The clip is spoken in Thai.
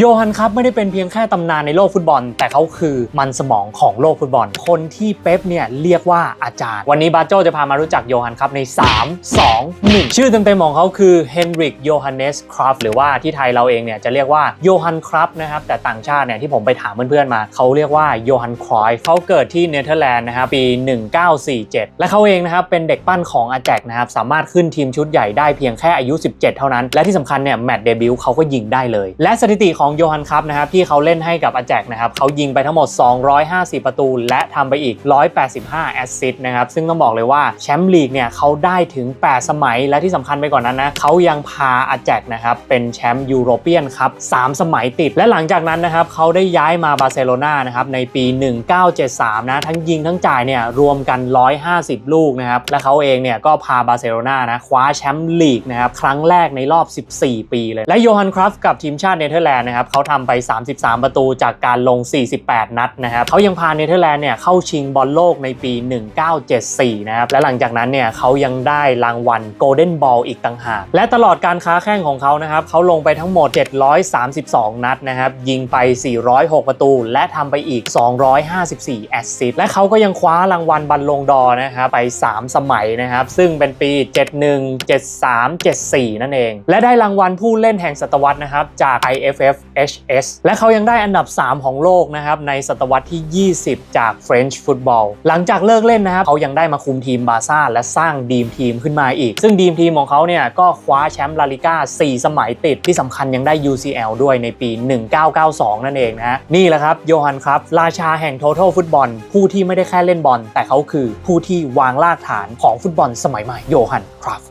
โยฮันครับไม่ได้เป็นเพียงแค่ตำนานในโลกฟุตบอล แต่เขาคือมันสมองของโลกฟุตบอล คนที่เป๊ปเนี่ยเรียกว่าอาจารย์ วันนี้บาโจจะพามารู้จักโยฮันครับใน 3 2 1 ชื่อเต็มๆของเขาคือเฮนริกโยฮันเนสคราฟหรือว่าที่ไทยเราเองเนี่ยจะเรียกว่าโยฮันครับนะครับแต่ต่างชาติเนี่ยที่ผมไปถามเพื่อนๆมา เขาเรียกว่าโยฮันครอย์เขาเกิดที่เนเธอร์แลนด์นะครับปี 1947 และเขาเองนะครับเป็นเด็กปั้นของอาแจกนะครับสามารถขึ้นทีมชุดใหญ่ได้เพียงแค่อายุ 17 เท่านั้น และที่สำคัญเนี่ยแมตช์เดบิวต์เขาก็ยิงได้เลย และสถิติของโยฮันครับนะครับที่เขาเล่นให้กับอาแจกนะครับเขายิงไปทั้งหมด 250 ประตู และทำไปอีก 185 แอสซิสต์นะครับซึ่งต้องบอกเลยว่าแชมป์ลีกเนี่ยเขาได้ถึง 8 สมัยและที่สำคัญไปกว่านนั้นนะเขายังพาอาแจกนะครับเป็นแชมป์ยูโรเปียนครับ3สมัยติด และหลังจากนั้นนะครับเขาได้ย้ายมาบาร์เซโลนานะครับในปี 1973 นะทั้งยิงทั้งจ่ายเนี่ยรวมกัน 150 ลูกนะครับและเขาเองเนี่ยก็พาบาร์เซโลนานะคว้าแชมป์ลีกนะครับครั้งแรกในรอบ 14 ปีเลยและโยฮันคราฟกับทีมชาติเนเธอร์แลนด์นะครับเขาทำไป 33 ประตูจากการลง 48 นัดนะครับเขายังพาเนเธอร์แลนด์เนี่ยเข้าชิงบอลโลกในปี 1974 นะครับและหลังจากนั้นเนี่ยเขายังได้รางวัลโกลเด้นบอลอีกต่างหากและตลอดการค้าแข่งของเขานะครับเขาลงไปทั้งหมด 732 นัดนะครับยิงไป 406 ประตู และทำไปอีก 254 แอสซิสต์และเขาก็ยังคว้ารางวัลบัลลงดอร์นะครับไป 3 สมัยนะครับซึ่งเป็นปี 71 73 74 นั่นเอง และได้รางวัลผู้เล่นแห่งศตวรรษนะครับจาก IFF HS และเขายังได้อันดับ 3 ของโลกนะครับในศตวรรษที่ 20 จาก French Football หลังจากเลิกเล่นนะครับเขายังได้มาคุมทีมบาซ่าและสร้างดีมทีมขึ้นมาอีก ซึ่งดีมทีมของเขาเนี่ยก็คว้าแชมป์ลาลิก้า 4 สมัยติดที่สำคัญยังได้ UCL ด้วยในปี 1992 นั่นเองนะฮะนี่แหละครับโยฮันครับราชาแห่ง Total ฟุตบอล ผู้ที่ไม่ได้แค่เล่นบอล แต่เขาคือผู้ที่วางรากฐานของฟุตบอลสมัยใหม่โยฮันครับ